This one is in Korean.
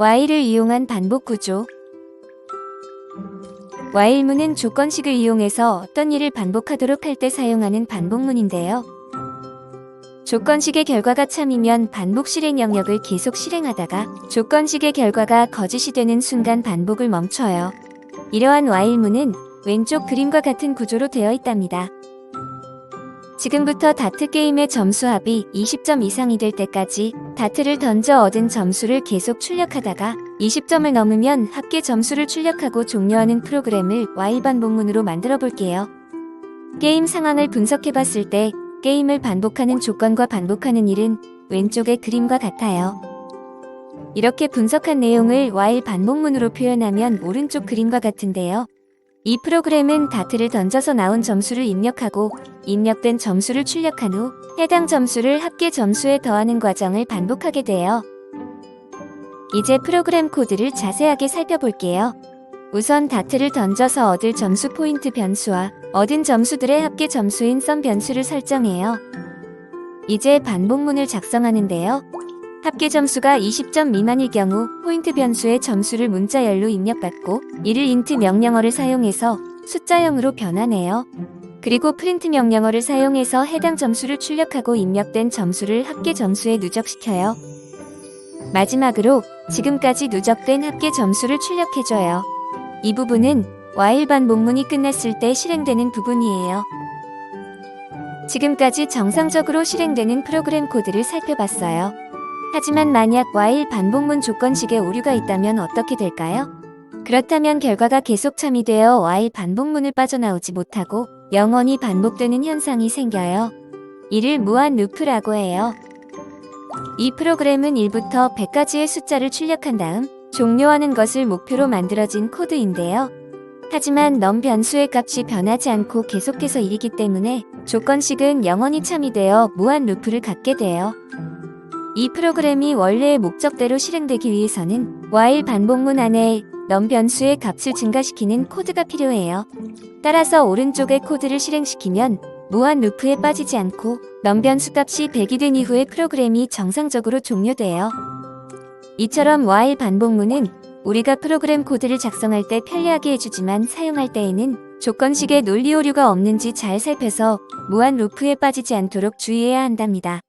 while을 이용한 반복 구조. while문은 조건식을 이용해서 어떤 일을 반복하도록 할 때 사용하는 반복문인데요. 조건식의 결과가 참이면 반복 실행 영역을 계속 실행하다가 조건식의 결과가 거짓이 되는 순간 반복을 멈춰요. 이러한 while문은 왼쪽 그림과 같은 구조로 되어 있답니다. 지금부터 다트 게임의 점수 합이 20점 이상이 될 때까지 다트를 던져 얻은 점수를 계속 출력하다가 20점을 넘으면 합계 점수를 출력하고 종료하는 프로그램을 while 반복문으로 만들어 볼게요. 게임 상황을 분석해 봤을 때 게임을 반복하는 조건과 반복하는 일은 왼쪽의 그림과 같아요. 이렇게 분석한 내용을 while 반복문으로 표현하면 오른쪽 그림과 같은데요. 이 프로그램은 다트를 던져서 나온 점수를 입력하고 입력된 점수를 출력한 후 해당 점수를 합계 점수에 더하는 과정을 반복하게 돼요. 이제 프로그램 코드를 자세하게 살펴볼게요. 우선 다트를 던져서 얻을 점수 포인트 변수와 얻은 점수들의 합계 점수인 썸 변수를 설정해요. 이제 반복문을 작성하는데요. 합계 점수가 20점 미만일 경우 포인트 변수의 점수를 문자열로 입력받고 이를 int 명령어를 사용해서 숫자형으로 변환해요. 그리고 프린트 명령어를 사용해서 해당 점수를 출력하고 입력된 점수를 합계 점수에 누적시켜요. 마지막으로 지금까지 누적된 합계 점수를 출력해줘요. 이 부분은 while 반복문이 끝났을 때 실행되는 부분이에요. 지금까지 정상적으로 실행되는 프로그램 코드를 살펴봤어요. 하지만 만약 while 반복문 조건식에 오류가 있다면 어떻게 될까요? 그렇다면 결과가 계속 참이되어 while 반복문을 빠져나오지 못하고 영원히 반복되는 현상이 생겨요. 이를 무한 루프라고 해요. 이 프로그램은 1부터 100까지의 숫자를 출력한 다음 종료하는 것을 목표로 만들어진 코드인데요. 하지만 넘 변수의 값이 변하지 않고 계속해서 일이기 때문에 조건식은 영원히 참이 되어 무한 루프를 갖게 돼요. 이 프로그램이 원래의 목적대로 실행되기 위해서는 while 반복문 안에 넘 변수의 값을 증가시키는 코드가 필요해요. 따라서 오른쪽의 코드를 실행시키면 무한 루프에 빠지지 않고 넘 변수 값이 100이 된 이후에 프로그램이 정상적으로 종료돼요. 이처럼 while 반복문은 우리가 프로그램 코드를 작성할 때 편리하게 해주지만 사용할 때에는 조건식에 논리 오류가 없는지 잘 살펴서 무한 루프에 빠지지 않도록 주의해야 한답니다.